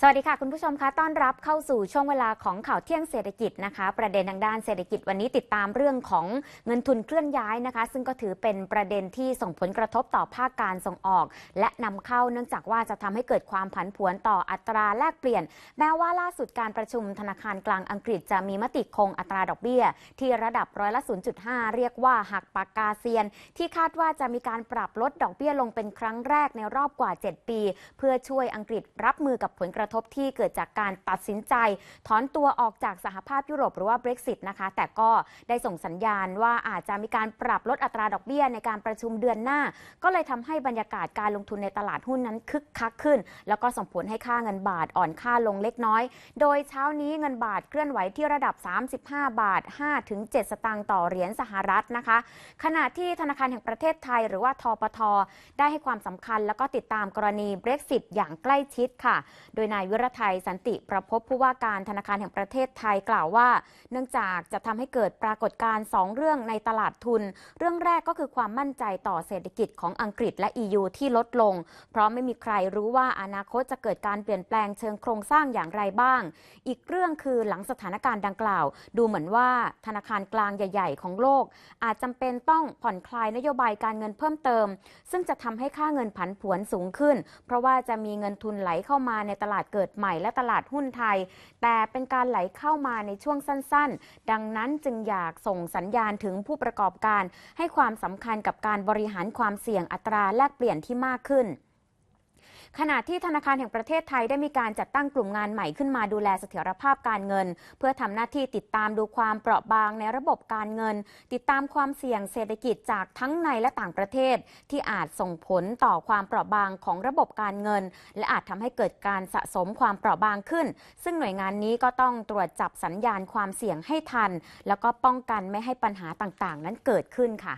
สวัสดีค่ะ คุณผู้ชมคะต้อนรับเข้าสู่ช่วงเวลาของข่าวเที่ยงเศรษฐกิจนะคะ ประเด็นทางด้านเศรษฐกิจวันนี้ติดตามเรื่องของเงินทุนเคลื่อนย้ายนะคะ ซึ่งก็ถือเป็นประเด็นที่ส่งผลกระทบต่อภาคการส่งออก และนำเข้าเนื่องจากว่าจะทำให้เกิดความผันผวนต่ออัตราแลกเปลี่ยน แม้ว่าล่าสุดการประชุมธนาคารกลางอังกฤษจะมีมติคงอัตราดอกเบี้ย ที่ระดับร้อยละ 0.5 เรียกว่าหักปากกาเซียน ที่คาดว่าจะมีการปรับลดดอกเบี้ยลงเป็นครั้งแรกในรอบกว่า 7 ปี เพื่อช่วยอังกฤษรับมือกับผลกระทบที่เกิดจากการตัดสินใจ ถอนตัวออกจากสหภาพยุโรปหรือว่า Brexit นะคะ แต่ก็ได้ส่งสัญญาณว่าอาจจะมีการปรับลดอัตราดอกเบี้ยในการประชุมเดือนหน้า ก็เลยทำให้บรรยากาศการลงทุนในตลาดหุ้นนั้นคึกคักขึ้น แล้วก็ส่งผลให้ค่าเงินบาทอ่อนค่าลงเล็กน้อย โดยเช้านี้เงินบาทเคลื่อนไหวที่ระดับ 35 บาท 5-7 สตางค์ต่อเหรียญสหรัฐนะคะ ขณะที่ธนาคารแห่งประเทศไทยหรือว่าทปท ได้ให้ความสำคัญแล้วก็ติดตามกรณี Brexit อย่างใกล้ชิดค่ะ โดยนายวิรไทยสันติประพบผู้ว่าการธนาคารแห่งประเทศไทยกล่าวว่า เนื่องจากจะทำให้เกิดปรากฏการณ์2เรื่องในตลาดทุน เรื่องแรกก็คือความมั่นใจต่อเศรษฐกิจของอังกฤษและ EU ที่ลดลง เพราะไม่มีใครรู้ว่าอนาคตจะเกิดการเปลี่ยนแปลงเชิงโครงสร้างอย่างไรบ้าง อีกเรื่องคือหลังสถานการณ์ดังกล่าว ดูเหมือนว่าธนาคารกลางใหญ่ ๆ ของโลก อาจจำเป็นต้องผ่อนคลายนโยบายการเงินเพิ่มเติม ซึ่งจะทำให้ค่าเงินผันผวนสูงขึ้น เพราะว่าจะมีเงินทุนไหลเข้ามาในตลาดเกิดใหม่และตลาดหุ้นไทย แต่เป็นการไหลเข้ามาในช่วงสั้นๆ ดังนั้นจึงอยากส่งสัญญาณถึงผู้ประกอบการ ให้ความสำคัญกับการบริหารความเสี่ยงอัตราแลกเปลี่ยนที่มากขึ้น ขณะที่ธนาคารแห่งประเทศไทยได้มีการจัดตั้งกลุ่มงานใหม่ขึ้นมาดูแลเสถียรภาพการเงิน เพื่อทำหน้าที่ติดตามดูความเปราะบางในระบบการเงิน ติดตามความเสี่ยงเศรษฐกิจจากทั้งในและต่างประเทศ ที่อาจส่งผลต่อความเปราะบางของระบบการเงิน และอาจทำให้เกิดการสะสมความเปราะบางขึ้น ซึ่งหน่วยงานนี้ก็ต้องตรวจจับสัญญาณความเสี่ยงให้ทัน แล้วก็ป้องกันไม่ให้ปัญหาต่างๆ นั้นเกิดขึ้นค่ะ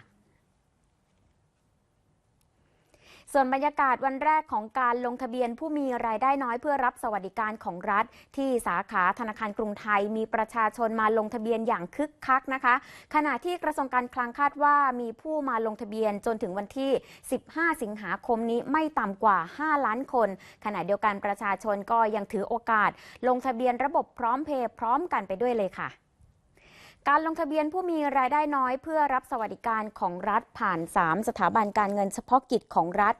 ส่วนบรรยากาศวันแรกของการลงทะเบียนผู้มีรายได้น้อยเพื่อรับสวัสดิการของรัฐ ที่สาขาธนาคารกรุงไทยมีประชาชนมาลงทะเบียนอย่างคึกคักนะคะ ขณะที่กระทรวงการคลังคาดว่ามีผู้มาลงทะเบียนจนถึงวันที่ 15 สิงหาคมนี้ไม่ต่ำกว่า 5 ล้านคน ขณะเดียวกันประชาชนก็ยังถือโอกาส ลงทะเบียนระบบพร้อมเพย์พร้อมกันไปด้วยเลยค่ะ การลงทะเบียนผู้มีรายได้น้อยเพื่อรับสวัสดิการของรัฐผ่าน 3 สถาบันการเงินเฉพาะกิจของรัฐ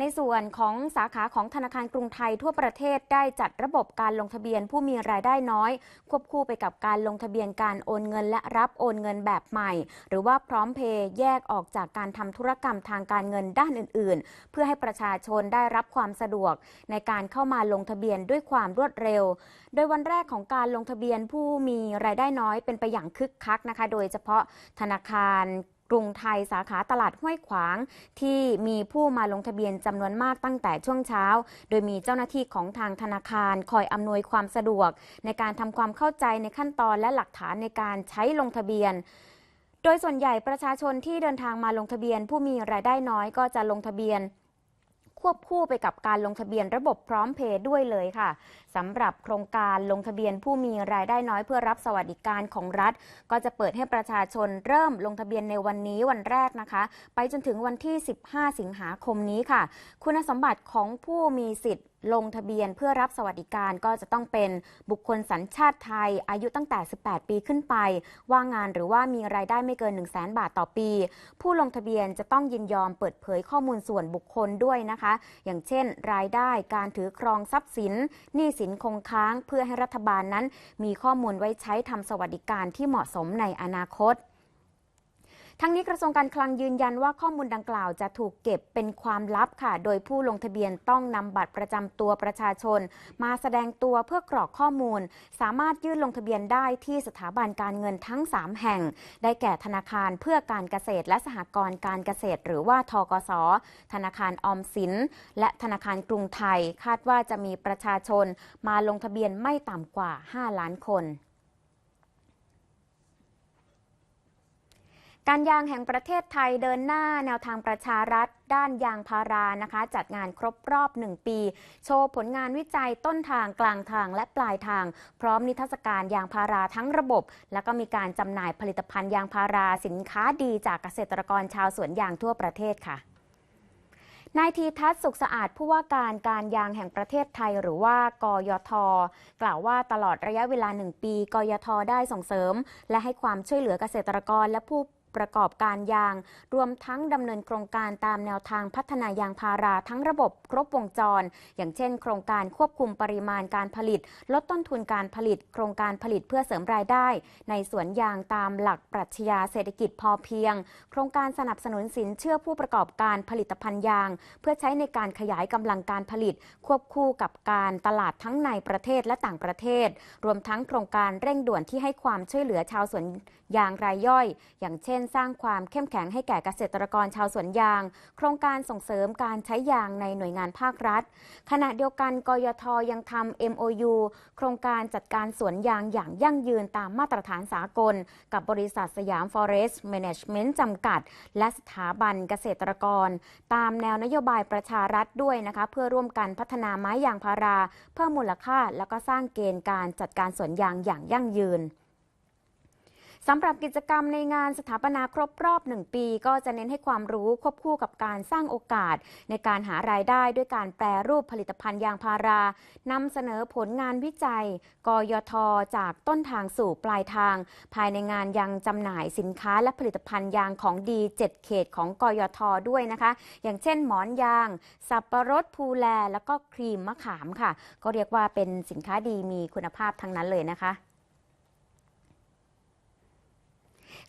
ในส่วนของสาขาของธนาคารกรุงไทยทั่วประเทศได้จัดระบบการลงทะเบียนผู้มีรายได้น้อย ควบคู่ไปกับการลงทะเบียนการโอนเงินและรับโอนเงินแบบใหม่ หรือว่าพร้อมเพย์แยกออกจากการทำธุรกรรมทางการเงินด้านอื่น ๆ เพื่อให้ประชาชนได้รับความสะดวก ในการเข้ามาลงทะเบียนด้วยความรวดเร็ว โดยวันแรกของการลงทะเบียนผู้มีรายได้น้อยเป็นไปอย่างคึกคักนะคะ โดยเฉพาะธนาคาร กรุงไทยสาขาตลาดห้วยขวาง ที่มีผู้มาลงทะเบียนจำนวนมากตั้งแต่ช่วงเช้า โดยมีเจ้าหน้าที่ของทางธนาคารคอยอำนวยความสะดวก ในการทำความเข้าใจในขั้นตอนและหลักฐานในการใช้ลงทะเบียนโดยส่วนใหญ่ประชาชนที่เดินทางมาลงทะเบียน ผู้มีรายได้น้อยก็จะลงทะเบียน ควบคู่ไปกับการลงทะเบียนระบบพร้อมเพย์ด้วยเลยค่ะสำหรับโครงการลงทะเบียนผู้มีรายได้น้อยเพื่อรับสวัสดิการของรัฐ ก็จะเปิดให้ประชาชนเริ่มลงทะเบียนในวันนี้วันแรกนะคะ ไปจนถึงวันที่ 15 สิงหาคมนี้ค่ะ คุณสมบัติของผู้มีสิทธิ์ลงทะเบียนเพื่อรับสวัสดิการก็จะต้องเป็นบุคคลสัญชาติไทย อายุตั้งแต่ 18 ปีขึ้นไป ว่างงานหรือว่ามีรายได้ไม่เกิน 1 0 0 0 0แบาทต่อปี ผู้ลงทะเบียนจะต้องยินยอมเปิดเผยข้อมูลส่วนบุคคลด้วยนะคะ อย่างเช่น รายได้การถือครองทรัพย์สินหนี้สินคงค้าง เพื่อให้รัฐบาลนั้น มีข้อมูลไว้ใช้ทำสวัสดิการที่เหมาะสมในอนาคต ทั้งนี้กระทรวงการคลังยืนยันว่าข้อมูลดังกล่าวจะถูกเก็บเป็นความลับค่ะ โดยผู้ลงทะเบียนต้องนำบัตรประจำตัวประชาชน มาแสดงตัวเพื่อกรอกข้อมูล สามารถยื่นลงทะเบียนได้ที่สถาบันการเงินทั้ง 3 แห่ง ได้แก่ธนาคารเพื่อการเกษตรและสหกรณ์การเกษตร หรือว่าทกส ธนาคารออมสิน และธนาคารกรุงไทย คาดว่าจะมีประชาชนมาลงทะเบียนไม่ต่ำกว่า 5 ล้านคน การยางแห่งประเทศไทยเดินหน้าแนวทางประชารัฐ ด้านยางพารานะคะ จัดงานครบรอบ 1 ปี โชว์ผลงานวิจัยต้นทางกลางทางและปลายทาง พร้อมนิทรรศการยางพาราทั้งระบบ แล้วก็มีการจำหน่ายผลิตภัณฑ์ยางพาราสินค้าดีจากเกษตรกรชาวสวนยางทั่วประเทศค่ะนายทีทัศสุขสะอาดผู้ว่าการการยางแห่งประเทศไทยหรือว่ากยท กล่าวว่าตลอดระยะเวลาหนึ่งปี กยทได้ส่งเสริม และให้ความช่วยเหลือเกษตรกรและผู้ ประกอบการยาง รวมทั้งดำเนินโครงการตามแนวทางพัฒนายางพาราทั้งระบบครบวงจร อย่างเช่น โครงการควบคุมปริมาณการผลิต ลดต้นทุนการผลิต โครงการผลิตเพื่อเสริมรายได้ ในสวนยางตามหลักปรัชญาเศรษฐกิจพอเพียง โครงการสนับสนุนสินเชื่อผู้ประกอบการผลิตภัณฑ์ยาง เพื่อใช้ในการขยายกำลังการผลิต ควบคู่กับการตลาดทั้งในประเทศและต่างประเทศ รวมทั้งโครงการเร่งด่วนที่ให้ความช่วยเหลือชาวสวนยางรายย่อย อย่างเช่นสร้างความเข้มแข็งให้แก่เกษตรกรชาวสวนยาง โครงการส่งเสริมการใช้ยางในหน่วยงานภาครัฐ ขณะเดียวกันกยทยังทำ MOU โครงการจัดการสวนยางอย่างยั่งยืนตามมาตรฐานสากล กับบริษัทสยาม Forest Management จำกัด และสถาบันเกษตรกร ตามแนวนโยบายประชารัฐด้วยนะคะ เพื่อร่วมกันพัฒนาไม้ยางพารา เพิ่มมูลค่า แล้วก็สร้างเกณฑ์การจัดการสวนยางอย่างยั่งยืน สำหรับกิจกรรมในงานสถาปนาครบรอบ 1 ปี ก็จะเน้นให้ความรู้ควบคู่กับการสร้างโอกาส ในการหารายได้ด้วยการแปรรูปผลิตภัณฑ์ยางพารานำเสนอผลงานวิจัย กยท จากต้นทางสู่ปลายทาง ภายในงานยังจำหน่ายสินค้าและผลิตภัณฑ์ยางของดี 7 เขตของกยท ด้วยนะคะ อย่างเช่น หมอนยาง สับประรดภูแล แล้วก็ครีมมะขามค่ะ ก็เรียกว่าเป็นสินค้าดีมีคุณภาพทั้งนั้นเลยนะคะ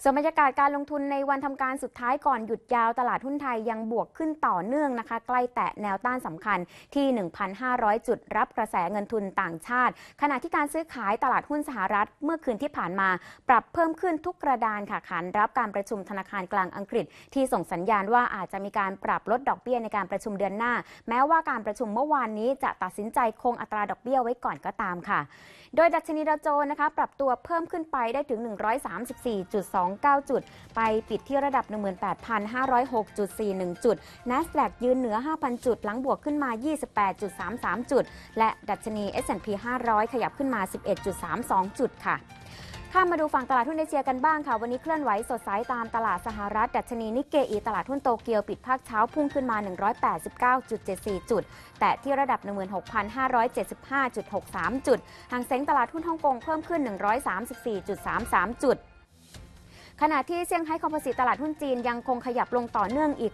ส่วนบรรยากาศการลงทุนในวันทำการสุดท้ายก่อนหยุดยาวตลาดหุ้นไทยยังบวกขึ้นต่อเนื่องนะคะ ใกล้แตะแนวต้านสำคัญที่ 1,500 จุดรับกระแสเงินทุนต่างชาติ ขณะที่การซื้อขายตลาดหุ้นสหรัฐเมื่อคืนที่ผ่านมา ปรับเพิ่มขึ้นทุกกระดานค่ะขันรับการประชุมธนาคารกลางอังกฤษ ที่ส่งสัญญาณว่าอาจจะมีการปรับลดดอกเบี้ยในการประชุมเดือนหน้า แม้ว่าการประชุมเมื่อวานนี้จะตัดสินใจคงอัตราดอกเบี้ยไว้ก่อนก็ตามค่ะ โดยดัชนีดาวโจนส์นะคะปรับตัวเพิ่มขึ้นไปได้ถึง29จุด ไปปิดที่ระดับ 18,506.41 จุด NASDAQ ยืนเหนือ 5,000 จุด หลังบวกขึ้นมา 28.33 จุด และดัชนี S&P 500 ขยับขึ้นมา 11.32 จุดค่ะข้ามาดูฝั่งตลาดหุ้นเอเชียกันบ้างค่ะ วันนี้เคลื่อนไหวสดใสตามตลาดสหรัฐ ดัชนีนิกเกอีตลาดหุ้นโตเกียวปิดภาคเช้าพุ่งขึ้นมา 189.74 จุด แต่ที่ระดับ 16,575.63 จุด หางเซ็งตลาดหุ้นฮ่องกงเพิ่มขึ้น 134.33 จุด ขณะที่เซี่ยงไฮ้คอมโพสิตตลาดหุ้นจีนยังคงขยับลงต่อเนื่องอีก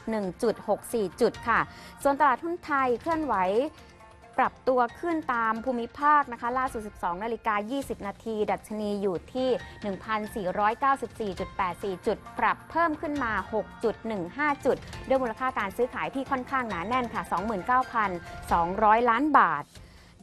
1.64 จุดค่ะ ส่วนตลาดหุ้นไทยเคลื่อนไหวปรับตัวขึ้นตามภูมิภาคนะคะ ล่าสุด 12 นาฬิกา 20 นาที ดัชนีอยู่ที่ 1,494.84 จุด ปรับเพิ่มขึ้นมา 6.15 จุด ด้วยมูลค่าการซื้อขายที่ค่อนข้างหนาแน่นค่ะ 29,200 ล้านบาท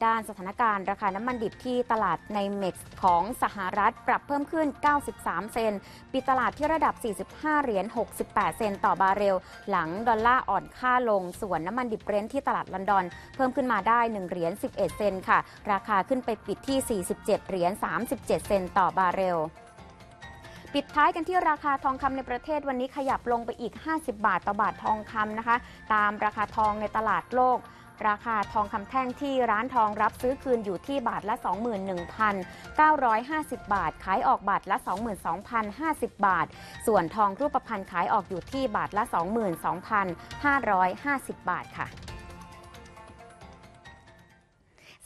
ด้านสถานการณ์ราคาน้ำมันดิบที่ตลาดในเม็กซ์ของสหรัฐปรับเพิ่มขึ้น 93 เซน ปิดตลาดที่ระดับ 45 เหรียญ 68 เซนต์ต่อบาร์เรล หลังดอลลาร์อ่อนค่าลง ส่วนน้ำมันดิบเบรนท์ที่ตลาดลอนดอน เพิ่มขึ้นมาได้ 1 เหรียญ 11 เซนค่ะ ราคาขึ้นไปปิดที่ 47 เหรียญ 37 เซนต์ต่อบาร์เรลปิดท้ายกันที่ราคาทองคำในประเทศวันนี้ขยับลงไปอีก 50 บาทต่อบาททองคำนะคะ ตามราคาทองในตลาดโลก ราคาทองคำแท่งที่ร้านทองรับซื้อคืนอยู่ที่บาทละ 21,950 บาท ขายออกบาทละ 22,050 บาท ส่วนทองรูปพรรณขายออกอยู่ที่บาทละ 22,550 บาทค่ะ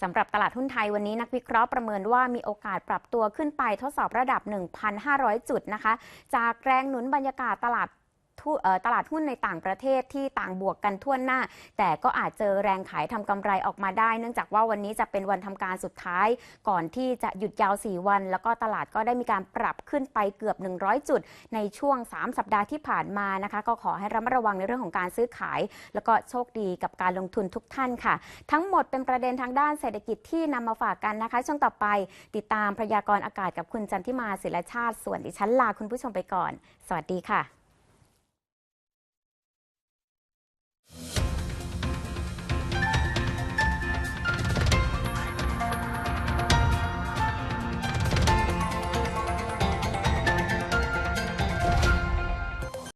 สำหรับตลาดหุ้นไทยวันนี้นักวิเคราะห์ประเมินว่ามีโอกาสปรับตัวขึ้นไปทดสอบระดับ 1,500 จุดนะคะ จากแรงหนุนบรรยากาศตลาด ตลาดหุ้นในต่างประเทศที่ต่างบวกกันทั่วหน้า แต่ก็อาจเจอแรงขายทำกำไรออกมาได้ เนื่องจากว่าวันนี้จะเป็นวันทำการสุดท้าย ก่อนที่จะหยุดยาว 4 วัน แล้วก็ตลาดก็ได้มีการปรับขึ้นไปเกือบ 100 จุด ในช่วง 3 สัปดาห์ที่ผ่านมานะคะ ก็ขอให้ระมัดระวังในเรื่องของการซื้อขาย แล้วก็โชคดีกับการลงทุนทุกท่านค่ะ ทั้งหมดเป็นประเด็นทางด้านเศรษฐกิจที่นำมาฝากกันนะคะ ช่วงต่อไปติดตามพยากรณ์อากาศกับคุณจันทิมาศิลชาติ ส่วนดิฉันลาคุณผู้ชมไปก่อน สวัสดีค่ะ